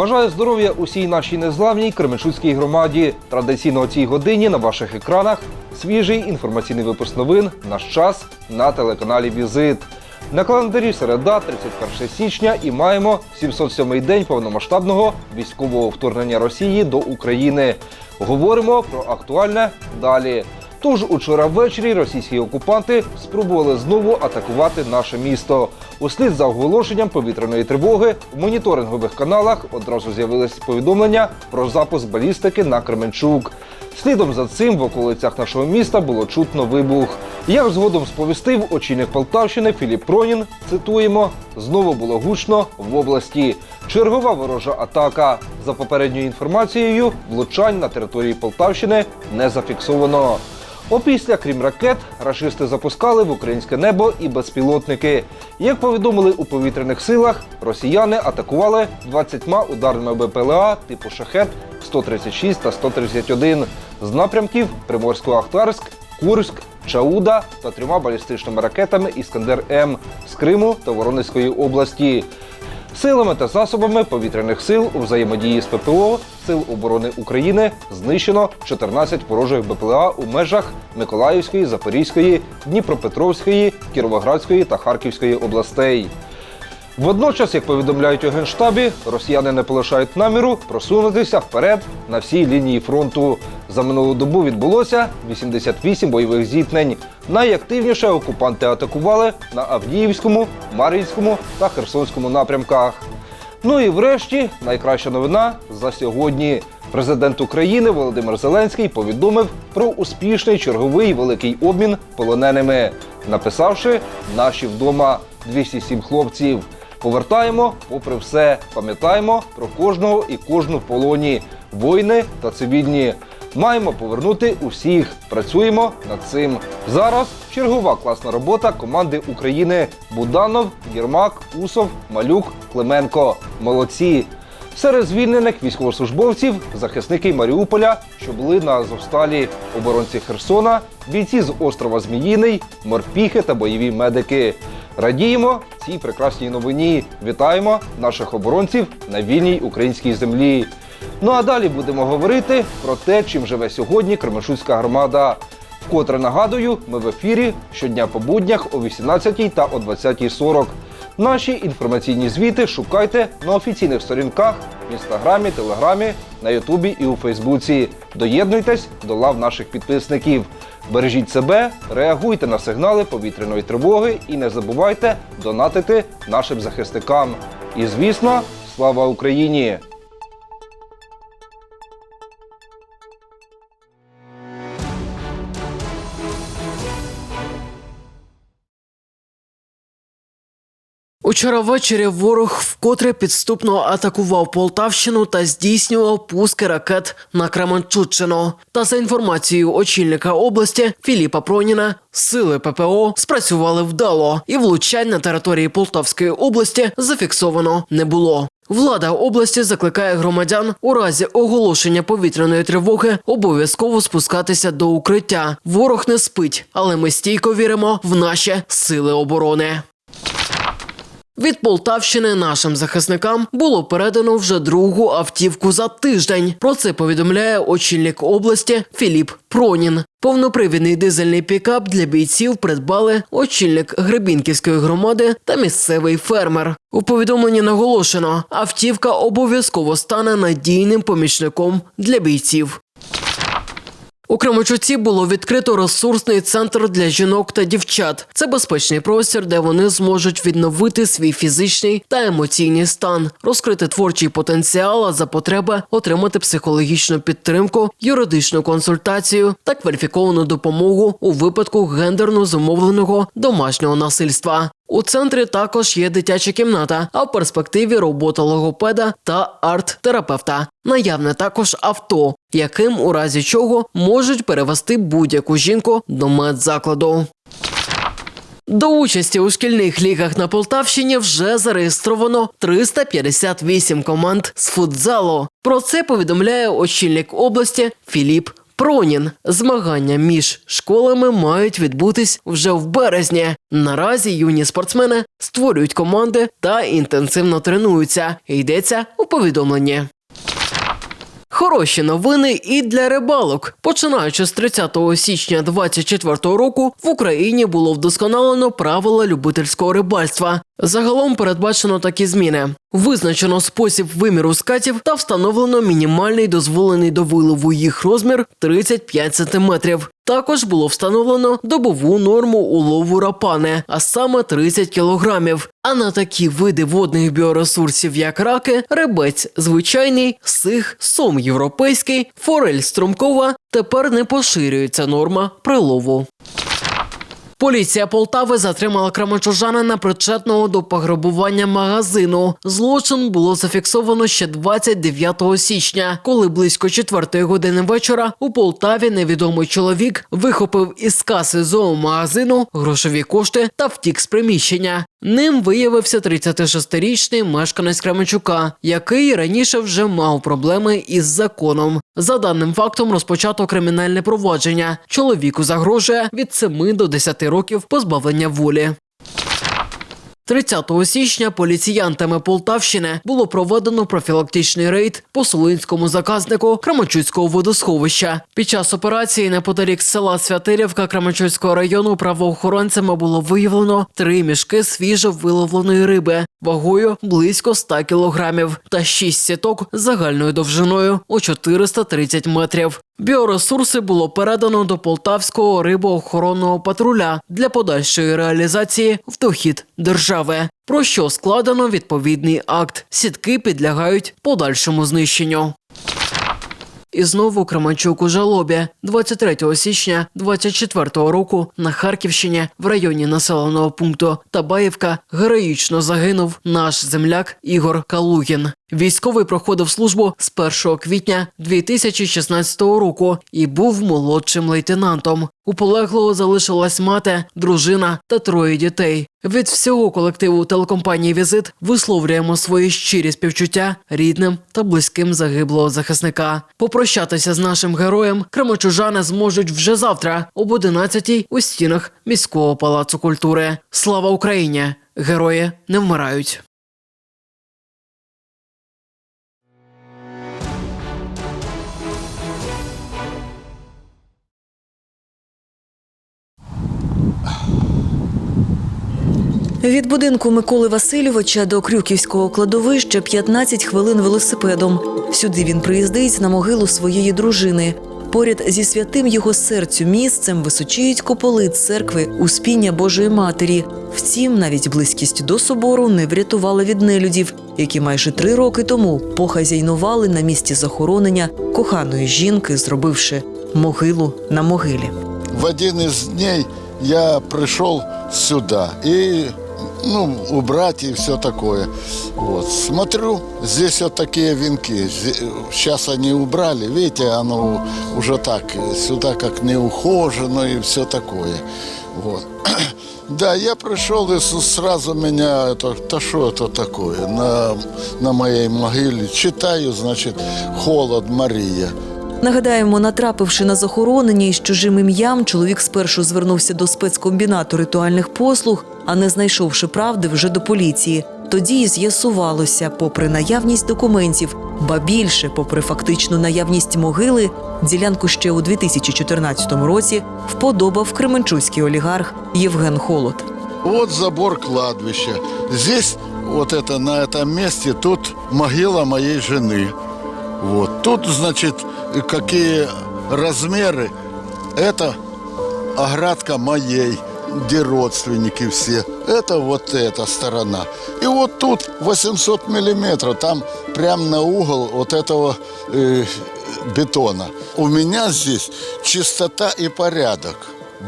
Бажаю здоров'я усій нашій незламній Кременчуцькій громаді. Традиційно о цій годині на ваших екранах свіжий інформаційний випуск новин «Наш час» на телеканалі Візит. На календарі середа, 31 січня, і маємо 707-й день повномасштабного військового вторгнення Росії до України. Говоримо про актуальне далі. Тож учора ввечері російські окупанти спробували знову атакувати наше місто. Услід за оголошенням повітряної тривоги в моніторингових каналах одразу з'явились повідомлення про запуск балістики на Кременчук. Слідом за цим в околицях нашого міста було чутно вибух. Як згодом сповістив очільник Полтавщини Філіп Пронін, цитуємо, знову було гучно в області. Чергова ворожа атака. За попередньою інформацією, влучань на території Полтавщини не зафіксовано. Опісля, крім ракет, рашисти запускали в українське небо і безпілотники. Як повідомили у повітряних силах, росіяни атакували 20 ударними БПЛА типу шахет 136 та 131 з напрямків Приморсько-Ахтарськ, Курськ, Чауда та трьома балістичними ракетами Іскандер М з Криму та Воронезької області. Силами та засобами повітряних сил у взаємодії з ППО Сил оборони України знищено 14 ворожих БПЛА у межах Миколаївської, Запорізької, Дніпропетровської, Кіровоградської та Харківської областей. Водночас, як повідомляють у Генштабі, росіяни не полишають наміру просунутися вперед на всій лінії фронту. За минулу добу відбулося 88 бойових зіткнень. Найактивніше окупанти атакували на Авдіївському, Мар'їнському та Херсонському напрямках. Ну і врешті найкраща новина за сьогодні. Президент України Володимир Зеленський повідомив про успішний черговий великий обмін полоненими, написавши наші вдома 207 хлопців. Повертаємо, попри все, пам'ятаємо про кожного і кожну в полоні, воїни та цивільні. Маємо повернути усіх. Працюємо над цим. Зараз чергова класна робота команди України: Буданов, Єрмак, Усов, Малюк, Клименко. Молодці. Серед звільнених військовослужбовців захисники Маріуполя, що були на Азовсталі, оборонці Херсона, бійці з острова Зміїний, морпіхи та бойові медики. Радіємо цій прекрасній новині. Вітаємо наших оборонців на вільній українській землі. Ну а далі будемо говорити про те, чим живе сьогодні Кременчуцька громада. Вкотре нагадую, ми в ефірі щодня по буднях о 18 та о 20.40. Наші інформаційні звіти шукайте на офіційних сторінках в інстаграмі, телеграмі, на Ютубі і у Фейсбуці. Доєднуйтесь до лав наших підписників. Бережіть себе, реагуйте на сигнали повітряної тривоги і не забувайте донатити нашим захисникам. І звісно, слава Україні! Учора ввечері ворог вкотре підступно атакував Полтавщину та здійснював пуски ракет на Кременчуччину. Та за інформацією очільника області Філіпа Проніна, сили ППО спрацювали вдало, і влучань на території Полтавської області зафіксовано не було. Влада області закликає громадян у разі оголошення повітряної тривоги обов'язково спускатися до укриття. Ворог не спить, але ми стійко віримо в наші сили оборони. Від Полтавщини нашим захисникам було передано вже другу автівку за тиждень. Про це повідомляє очільник області Філіп Пронін. Повнопривідний дизельний пікап для бійців придбали очільник Гребінківської громади та місцевий фермер. У повідомленні наголошено, автівка обов'язково стане надійним помічником для бійців. У Кременчуці було відкрито ресурсний центр для жінок та дівчат. Це безпечний простір, де вони зможуть відновити свій фізичний та емоційний стан, розкрити творчий потенціал, а за потреби отримати психологічну підтримку, юридичну консультацію та кваліфіковану допомогу у випадку гендерно зумовленого домашнього насильства. У центрі також є дитяча кімната, а в перспективі робота логопеда та арт-терапевта. Наявне також авто, яким у разі чого можуть перевести будь-яку жінку до медзакладу. До участі у шкільних лігах на Полтавщині вже зареєстровано 358 команд з футзалу. Про це повідомляє очільник області Філіп Пронін. Змагання між школами мають відбутись вже в березні. Наразі юні спортсмени створюють команди та інтенсивно тренуються. Йдеться у повідомленні. Хороші новини і для рибалок. Починаючи з 30 січня 2024 року в Україні було вдосконалено правила любительського рибальства. Загалом передбачено такі зміни: визначено спосіб виміру скатів та встановлено мінімальний дозволений до вилову їх розмір 35 см. Також було встановлено добову норму улову рапани, а саме 30 кілограмів. А на такі види водних біоресурсів, як раки, рибець звичайний, сих, сом європейський, форель струмкова, тепер не поширюється норма прилову. Поліція Полтави затримала крамачужанина причетного до пограбування магазину. Злочин було зафіксовано ще 29 січня, коли близько 4 години вечора у Полтаві невідомий чоловік вихопив із каси зоомагазину грошові кошти та втік з приміщення. Ним виявився 36-річний мешканець Кременчука, який раніше вже мав проблеми із законом. За даним фактом розпочато кримінальне провадження. Чоловіку загрожує від 7 до 10 років позбавлення волі. 30 січня поліціянтами Полтавщини було проведено профілактичний рейд по Солинському заказнику Крамачуцького водосховища. Під час операції неподалік села Святирівка Крамачуцького району правоохоронцями було виявлено три мішки свіжо виловленої риби вагою близько 100 кілограмів та шість сіток загальною довжиною у 430 метрів. Біоресурси було передано до Полтавського рибоохоронного патруля для подальшої реалізації в дохід держави. Про що складено відповідний акт. Сітки підлягають подальшому знищенню. І знову Кременчук у жалобі 23 січня 24 року на Харківщині в районі населеного пункту Табаївка героїчно загинув наш земляк Ігор Калугін. Військовий проходив службу з 1 квітня 2016 року і був молодшим лейтенантом. У полеглого залишилась мати, дружина та троє дітей. Від всього колективу телекомпанії Візит висловлюємо свої щирі співчуття рідним та близьким загиблого захисника. Попрощатися з нашим героєм кремочужани зможуть вже завтра об 11 у стінах міського палацу культури. Слава Україні! Герої не вмирають. Від будинку Миколи Васильовича до Крюківського кладовища 15 хвилин велосипедом. Сюди він приїздить на могилу своєї дружини. Поряд зі святим його серцю місцем височіють куполи церкви Успіння Божої Матері. Втім, навіть близькість до собору не врятувала від нелюдів, які майже три роки тому похазяйнували на місці захоронення коханої жінки, зробивши могилу на могилі. в один из дней я пришел сюда и ну, убрать и все такое. Вот. Смотрю, здесь вот такие венки. Сейчас они убрали, видите, оно уже так, сюда как неухожено и все такое. Вот. Да, я пришел и сразу меня, это, да что это такое, на, на моей могиле. Читаю, значит, «Холод Мария». Нагадаємо, натрапивши на захоронення із чужим ім'ям, чоловік спершу звернувся до спецкомбінату ритуальних послуг, а не знайшовши правди, вже до поліції. Тоді і з'ясувалося, попри наявність документів, ба більше, попри фактичну наявність могили, ділянку ще у 2014 році вподобав кременчуцький олігарх Євген Холод. Вот забор кладбища. Здесь, вот это, на этом месте, тут могила моей жены. Вот. Тут, значит, какие размеры. Это оградка моей, где родственники все. Это вот эта сторона. И вот тут 800 миллиметров, там прямо на угол вот этого э, бетона. У меня здесь чистота и порядок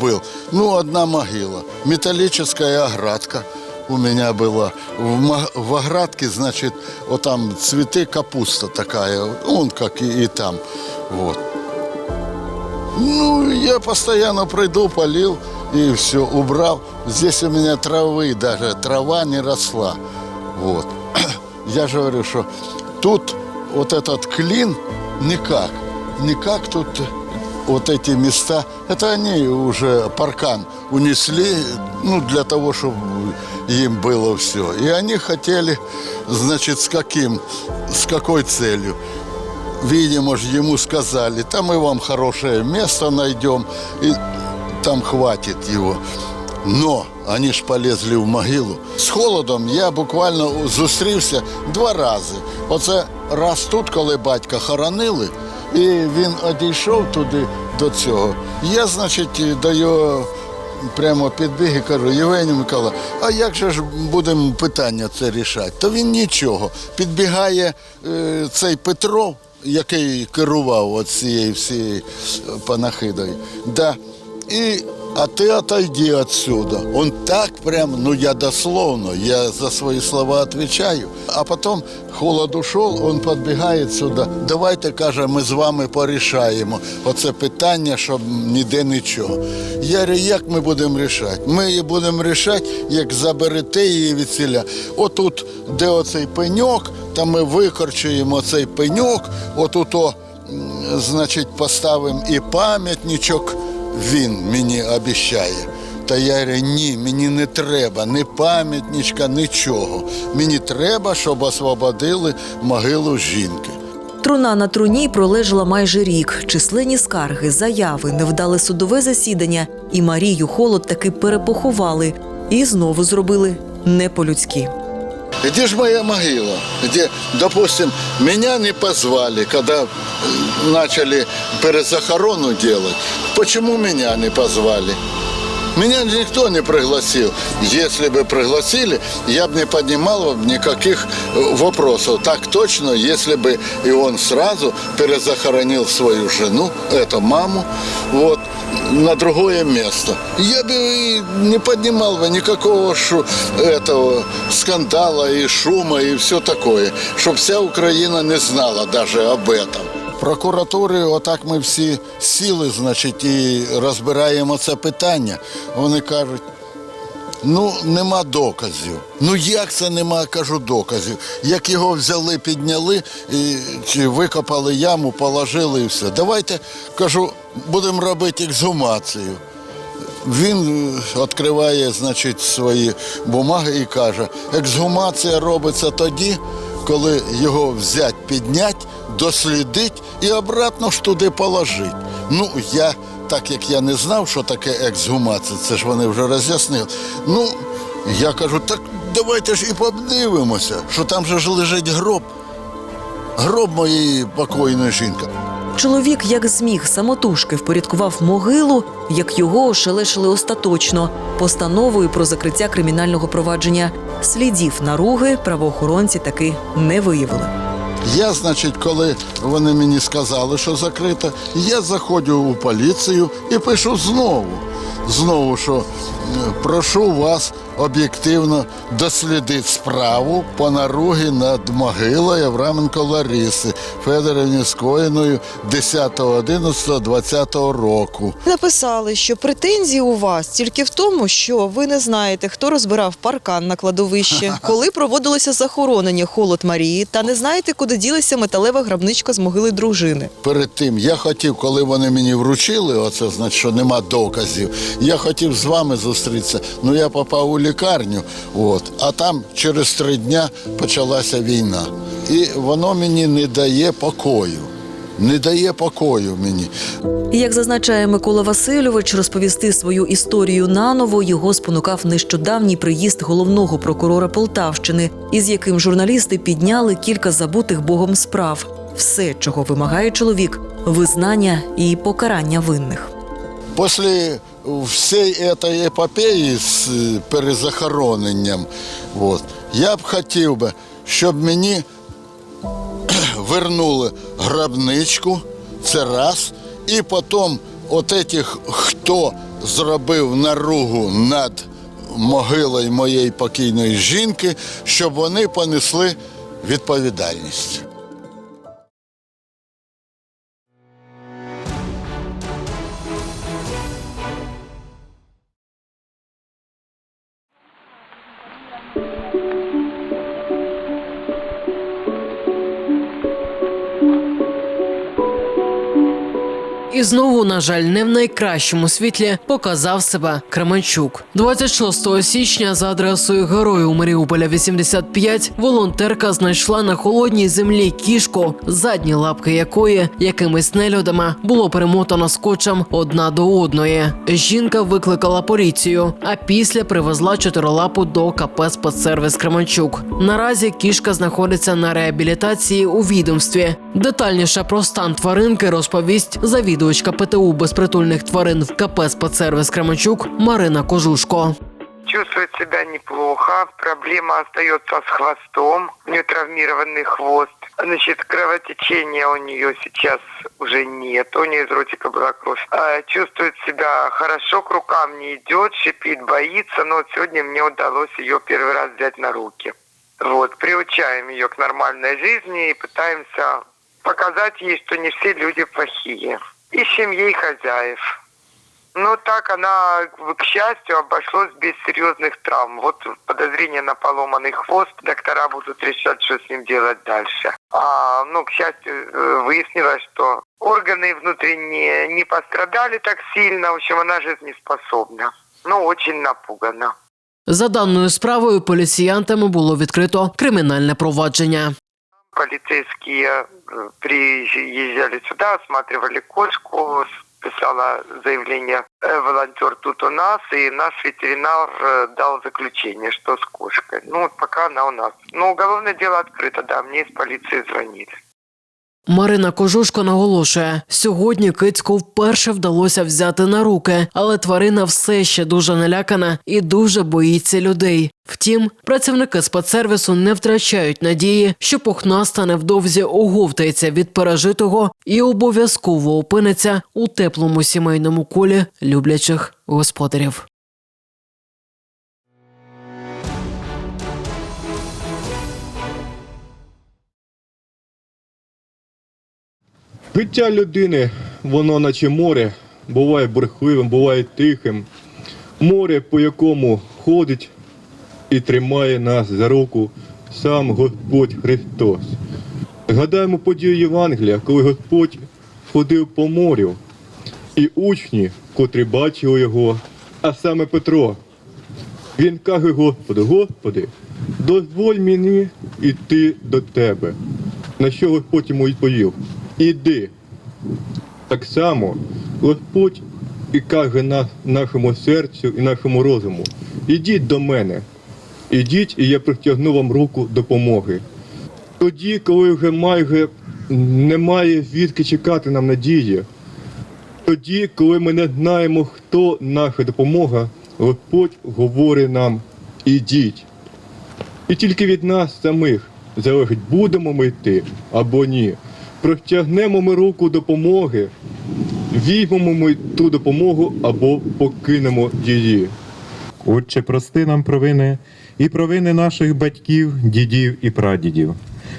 был. Ну, одна могила. Металлическая оградка у меня была. В, в оградке, значит, вот там цветы, капуста такая. Он как и, и там. Вот. Ну, я постоянно пройду, полил и все, убрал. Здесь у меня травы даже, трава не росла. Вот. Я же говорю, что тут вот этот клин никак, никак тут вот эти места, это они уже паркан унесли, ну, для того, чтобы им было все. И они хотели, значит, с каким, с какой целью? Видимо, же ему сказали, там мы вам хорошее место найдем, и там хватит его. Но вони ж полезли в могилу. З холодом я буквально зустрівся два рази. Оце раз тут, коли батька хоронили, і він одійшов туди до цього. Я, значить, його прямо підбіг і кажу, Євгеній Микола, а як же ж будемо питання це рішати? То він нічого. Підбігає е, цей Петров, який керував от цією всією панахидою. Да. І а ты отойди отсюда. Он так прям, ну я дословно, я за свои слова отвечаю. А потом холод ушел, он подбігає сюди. Давайте, каже, ми з вами порішаємо. Оце питання, щоб ніде нічого. Я говорю, як ми будемо рішати? Ми її будемо рішати, як заберете її від селя. Отут, де оцей пеньок, там ми викорчуємо цей пеньок, отут, значить, поставимо і пам'ятничок він мені обіцяє. Та я говорю, ні, мені не треба ні пам'ятничка, нічого. Мені треба, щоб освободили могилу жінки. Труна на труні пролежала майже рік. Численні скарги, заяви, невдале судове засідання, і Марію Холод таки перепоховали і знову зробили не по-людськи. Где же моя могила? Где, допустим, меня не позвали, когда э, начали перезахорону делать. Почему меня не позвали? Меня никто не пригласил. Если бы пригласили, я бы не поднимал никаких э, вопросов. Так точно, если бы и он сразу перезахоронил свою жену, это маму, вот, на другое место. Я бы и не поднимал бы никакого шу, этого скандала и шума и все такое, чтобы вся Украина не знала даже об этом. Прокуратури, отак ми всі сіли, значить, і розбираємо це питання. Вони кажуть, ну нема доказів. Ну як це нема, кажу, доказів? Як його взяли, підняли, і, чи викопали яму, положили і все. Давайте, кажу, будемо робити ексгумацію. Він е, відкриває, значить, свої бумаги і каже, ексгумація робиться тоді, коли його взять, піднять, дослідить і обратно ж туди положить. Ну, я, так як я не знав, що таке ексгумація, це ж вони вже роз'яснили. Ну, я кажу, так давайте ж і подивимося, що там же ж лежить гроб. Гроб моєї покойної жінки. Чоловік, як зміг, самотужки впорядкував могилу, як його ошелешили остаточно постановою про закриття кримінального провадження. Слідів наруги правоохоронці таки не виявили. Я, значить, коли вони мені сказали, що закрито, я заходжу у поліцію і пишу знову. Знову, що е, прошу вас об'єктивно дослідити справу по наругі над могилою Авраменко Лариси Федорівні скоєною 10.11.20 року. Написали, що претензії у вас тільки в тому, що ви не знаєте, хто розбирав паркан на кладовище, коли проводилося захоронення холод Марії, та не знаєте, куди ділася металева гробничка з могили дружини. Перед тим я хотів, коли вони мені вручили, оце значить, що нема доказів. Я хотів з вами зустрітися. Ну я попав у лікарню, от, а там через три дня почалася війна. І воно мені не дає покою. Не дає покою мені. Як зазначає Микола Васильович, розповісти свою історію наново його спонукав нещодавній приїзд головного прокурора Полтавщини, із яким журналісти підняли кілька забутих богом справ. Все, чого вимагає чоловік визнання і покарання винних. Після всієї цієї епопеї з е, перезахороненням, от, я б хотів би, щоб мені вернули гробничку, це раз, і потім от этих, хто зробив наругу над могилою моєї покійної жінки, щоб вони понесли відповідальність. І знову, на жаль, не в найкращому світлі показав себе Кременчук. 26 січня за адресою герою Маріуполя 85 волонтерка знайшла на холодній землі кішку, задні лапки якої якимись нелюдами було перемотано скотчем одна до одної. Жінка викликала поліцію, а після привезла чотирилапу до КП «Спецсервіс Кременчук. Наразі кішка знаходиться на реабілітації у відомстві. Детальніше про стан тваринки розповість завідувачка ПТУ безпритульних тварин в КП «Спецсервіс Кременчук Марина Кожушко. Чувствует себя неплохо. Проблема остается с хвостом. У нее травмированный хвост. Значит, кровотечения у нее сейчас уже нет. У нее из ротика была кровь. А, Чувствует себя хорошо, к рукам не идет, шипит, боится. Но вот сегодня мне удалось ее первый раз взять на руки. Вот, приучаем ее к нормальной жизни и пытаемся показать ей, что не все люди плохие. Ищем ей хозяев. Ну, так она, к счастью, обошлось без серьезных травм. Вот подозрение на поломанный хвост, доктора будут решать, что с ним делать дальше. А, ну, к счастью, э, выяснилось, что органы внутренние не пострадали так сильно, в общем, она жизнеспособна. Ну, очень напугана. За даною справою поліціянтами було відкрито кримінальне провадження. Полицейские э, приезжали сюда, осматривали кошку, писала заявление э, волонтер тут у нас, и наш ветеринар э, дал заключение, что с кошкой. Ну, вот пока она у нас. Но уголовное дело открыто, да, мне из полиции звонили. Марина Кожушко наголошує, сьогодні кицьку вперше вдалося взяти на руки, але тварина все ще дуже налякана і дуже боїться людей. Втім, працівники спецсервісу не втрачають надії, що пухнаста невдовзі оговтається від пережитого і обов'язково опиниться у теплому сімейному колі люблячих господарів. Життя людини, воно наче море, буває бурхливим, буває тихим. Море, по якому ходить і тримає нас за руку сам Господь Христос. Згадаємо подію Євангелія, коли Господь ходив по морю, і учні, котрі бачили його, а саме Петро, він каже Господу, Господи, дозволь мені йти до тебе. На що Господь йому відповів? Іди. Так само Господь і каже на, нашому серцю і нашому розуму: ідіть до мене, ідіть, і я протягну вам руку допомоги. Тоді, коли вже майже немає звідки чекати нам надії, тоді, коли ми не знаємо, хто наша допомога, Господь говорить нам: ідіть. І тільки від нас самих залежить, будемо ми йти або ні. Протягнемо ми руку допомоги, візьмемо ми ту допомогу або покинемо її. Отче, прости нам провини і провини наших батьків, дідів і прадідів.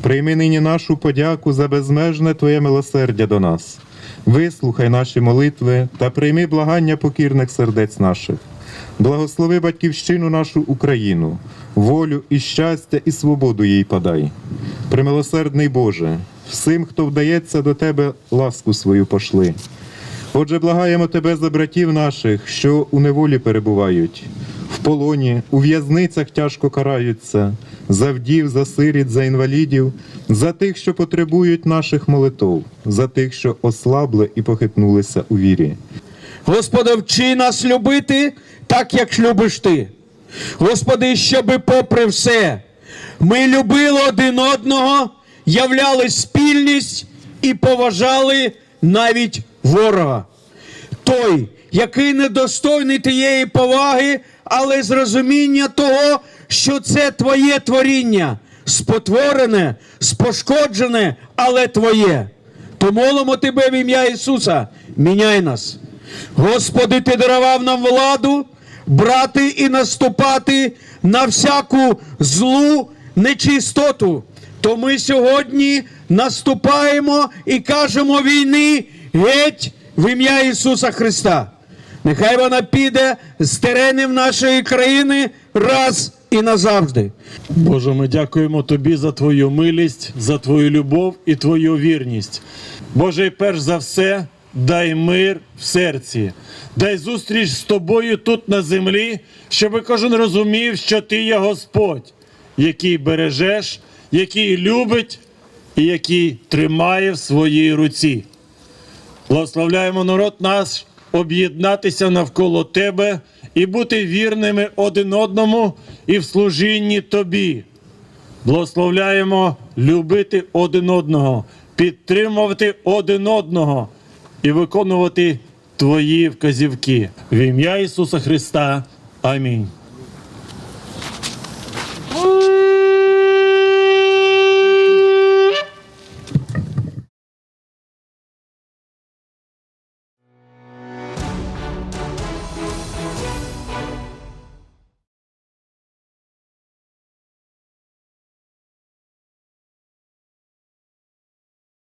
Прийми нині нашу подяку за безмежне Твоє милосердя до нас. Вислухай наші молитви та прийми благання покірних сердець наших. Благослови батьківщину нашу Україну, волю і щастя і свободу їй подай. Примилосердний Боже, всім, хто вдається до Тебе, ласку свою пошли. Отже, благаємо тебе за братів наших, що у неволі перебувають, в полоні, у в'язницях тяжко караються, за вдів, за сиріт, за інвалідів, за тих, що потребують наших молитов, за тих, що ослабли і похитнулися у вірі. Господи, вчи нас любити так, як любиш ти. Господи, щоби попри все ми любили один одного, являли спільність і поважали навіть ворога. Той, який недостойний тієї поваги, але з розуміння того, що це твоє творіння, спотворене, спошкоджене, але твоє. То молимо тебе в ім'я Ісуса, міняй нас. Господи, Ти дарував нам владу брати і наступати на всяку злу нечистоту. То ми сьогодні наступаємо і кажемо війни геть в ім'я Ісуса Христа. Нехай вона піде з теренів нашої країни раз і назавжди. Боже, ми дякуємо Тобі за Твою милість, за Твою любов і Твою вірність. Боже, перш за все, дай мир в серці, дай зустріч з тобою тут на землі, щоб кожен розумів, що ти є Господь, який бережеш, який любить і який тримає в своїй руці. Благословляємо народ наш об'єднатися навколо тебе і бути вірними один одному і в служінні тобі. Благословляємо любити один одного, підтримувати один одного і виконувати твої вказівки. В ім'я Ісуса Христа. Амінь.